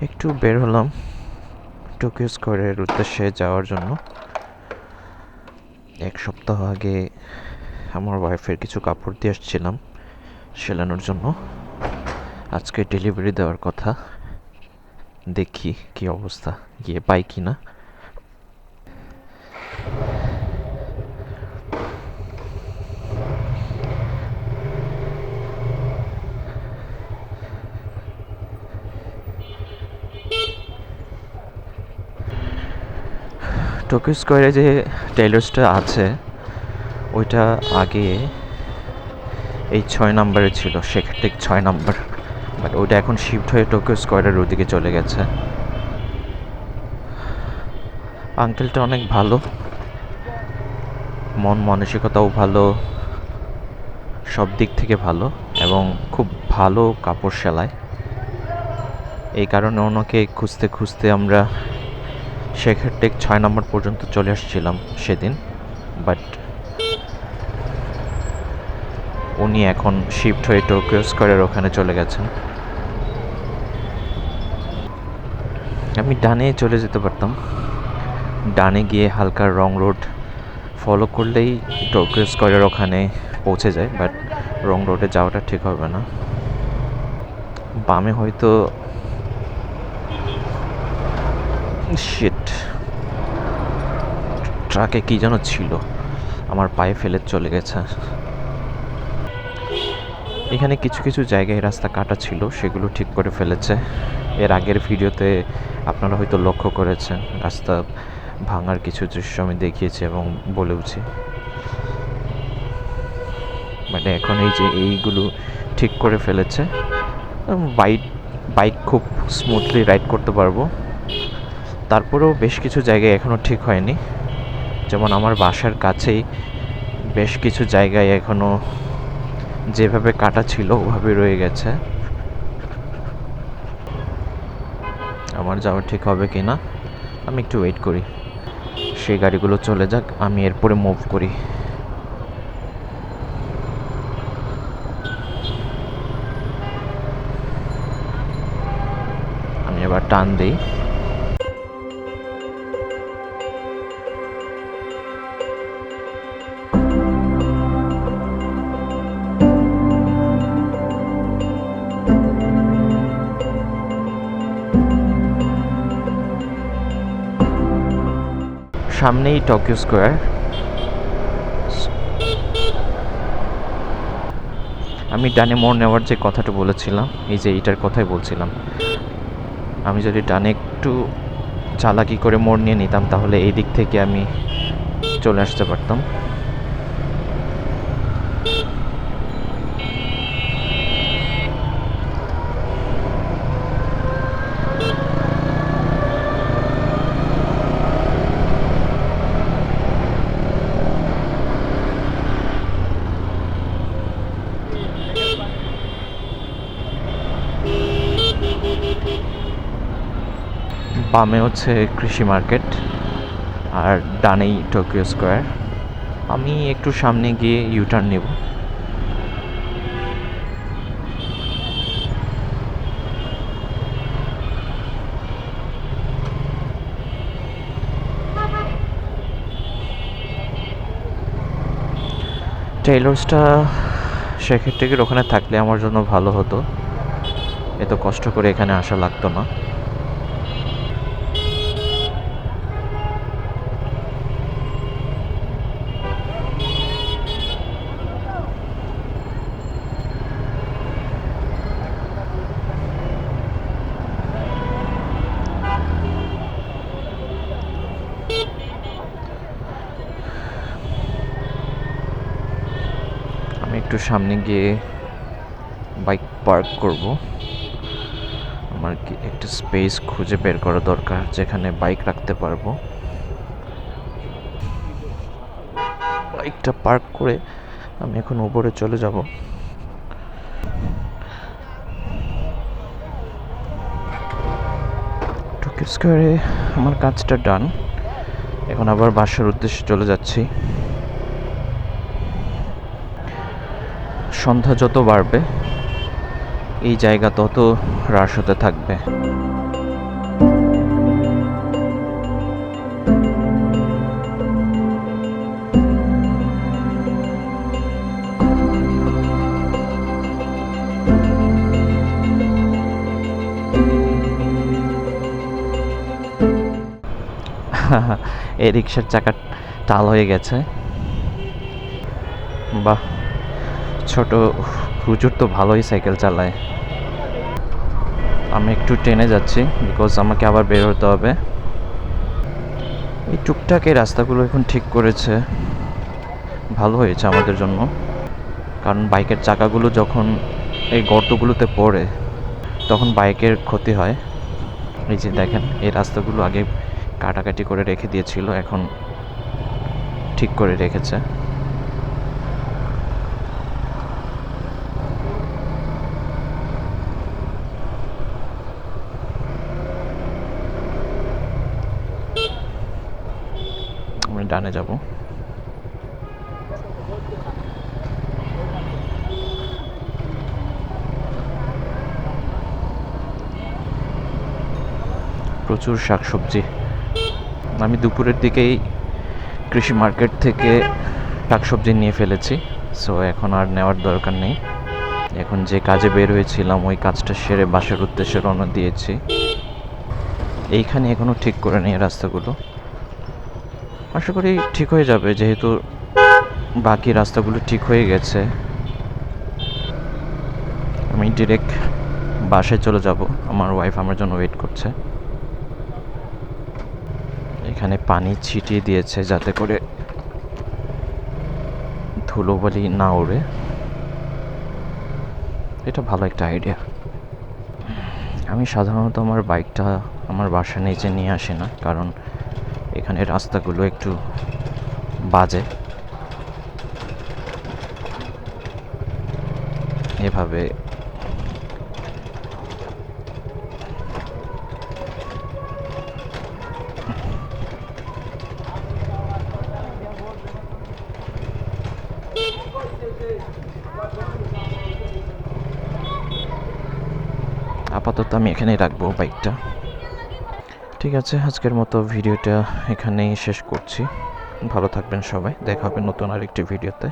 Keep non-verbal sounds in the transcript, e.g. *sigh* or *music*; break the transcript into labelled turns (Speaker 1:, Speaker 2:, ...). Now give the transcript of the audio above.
Speaker 1: একটু বের হলাম টোকিও স্কোয়ারের উদ্দেশ্যে যাওয়ার জন্য। এক সপ্তাহ আগে আমার ওয়াইফের কিছু কাপড় দিয়ে আসছিলাম সেলানোর জন্য। আজকে ডেলিভারি দেওয়ার কথা। দেখি কি অবস্থা, গিয়ে পাই কি না টোকিও স্কোয়ারে যে টেইলার্সটা আছে, ওইটা আগে এই ছয় নাম্বারে ছিল সেখান থেকে ছয় নাম্বার। বাট ওইটা এখন শিফট হয়ে টোকিও স্কোয়ারের ওদিকে চলে গেছে। আঙ্কেলটা অনেক ভালো। মন মানসিকতাও ভালো। সব দিক থেকে ভালো এবং খুব ভালো কাপড় সেলায় এই কারণে ওনাকে খুঁজতে খুঁজতে আমরা শেখের টেক ছয় নম্বর পর্যন্ত চলে আসছিলাম সেদিন, বাট উনি এখন শিফট হয়ে টোকিও স্কোয়ারের ওখানে চলে গেছেন। আমি ডানে চলে যেতে পারতাম। ডানে গিয়ে হালকা রং রোড ফলো করলেই টোকিও স্কোয়ারের ওখানে পৌঁছে যায়, বাট রং রোডে যাওয়াটা ঠিক হবে না। বামে হয়তো শিট ট্রাকে কি যেন ছিল? আমার পায়ে ফেলে চলে গেছে। এখানে কিছু কিছু জায়গায় রাস্তা কাটা ছিল, সেগুলো ঠিক করে ফেলেছে। এর আগের ভিডিওতে আপনারা হয়তো লক্ষ্য করেছেন, রাস্তা ভাঙার কিছু দৃশ্য আমি দেখিয়েছি এবং বলেওছি। মানে এখন এই যে এইগুলো ঠিক করে ফেলেছে বাইক বাইক খুব স্মুথলি রাইড করতে পারব। তারপরেও বেশ কিছু জায়গায় এখনও ঠিক হয়নি। যেমন আমার বাসার কাছেই বেশ কিছু জায়গায় এখনও যেভাবে কাটা ছিল, ওভাবে রয়ে গেছে। আমার যাওয়া ঠিক হবে কি না আমি একটু ওয়েট করি। সেই গাড়িগুলো চলে যাক, আমি এরপরে মুভ করি। আমি এবার টান দিই। সামনেই টোকিও স্কোয়ার। আমি ডানে মোড় নেওয়ার যে কথাটা বলেছিলাম, এই যে এইটার কথাই বলছিলাম। আমি যদি ডানে একটু চালাকি করে মোড় নিয়ে নিতাম, তাহলে এই দিক থেকে আমি চলে আসতে পারতাম। বামে হচ্ছে কৃষি মার্কেট আর ডানেই টোকিও স্কোয়ার। আমি একটু সামনে গিয়ে ইউটার্ন নেব। টেইলর্সটা সেক্ষেত্রে ওখানে থাকলে আমার জন্য ভালো হতো? এত কষ্ট করে এখানে আসা লাগতো না আমি একটু সামনে গিয়ে বাইক পার্ক করব। আমার কি একটা স্পেস খুঁজে বের করা দরকার যেখানে বাইক রাখতে পারব। বাইকটা পার্ক করে আমি এখন উপরে চলে যাব। টোকিও স্কোয়ারে আমার কাজটা ডান। এখন আবার বাসার উদ্দেশ্যে চলে যাচ্ছি। সন্ধ্যা যত বাড়বে, এই জায়গা তত হ্রাস হতে থাকবে। *laughs* এই রিক্সার চাকা টাল হয়ে গেছে। বাহ। ছোট হুজুর তো ভালোই সাইকেল চালায়। আমি একটু ট্রেনে যাচ্ছি বিকজ আমাকে আবার বের হতে হবে। এই টুকটাক এই রাস্তাগুলো এখন ঠিক করেছে। ভালো হয়েছে আমাদের জন্য। কারণ বাইকের চাকাগুলো যখন এই গর্তগুলোতে পড়ে, তখন বাইকের ক্ষতি হয়। এই যে দেখেন, এই রাস্তাগুলো আগে কাটাকাটি করে রেখে দিয়েছিল, এখন ঠিক করে রেখেছে। ডানে যাব। প্রচুর শাকসবজি। আমি দুপুরের দিকেই কৃষি মার্কেট থেকে শাকসবজি নিয়ে ফেলেছি সো এখন আর নেওয়ার দরকার নেই। এখন যে কাজে বের হয়েছিলাম, ওই কাজটা সেরে বাসার উদ্দেশ্যে রওনা দিয়েছি। এইখানে এখনও ঠিক করে নেই রাস্তাগুলো। আশা করি ঠিক হয়ে যাবে, যেহেতু বাকি রাস্তাগুলো ঠিক হয়ে গেছে। আমি ডিরেক্ট বাসে চলে যাব, আমার ওয়াইফ আমার জন্য ওয়েট করছে। এখানে পানি ছিটিয়ে দিয়েছে যাতে করে ধুলোবালি না ওড়ে। এটা ভালো একটা আইডিয়া আমি সাধারণত আমার বাইকটা আমার বাসার নিচে নিয়ে আসি না, কারণ এখানে রাস্তাগুলো একটু বাজে। এভাবে আপাতত আমি এখানেই রাখব বাইকটা। ঠিক আছে, আজকের মতো ভিডিওটা এখানেই শেষ করছি। ভালো থাকবেন সবাই, দেখা হবে নতুন আরেকটি ভিডিওতে।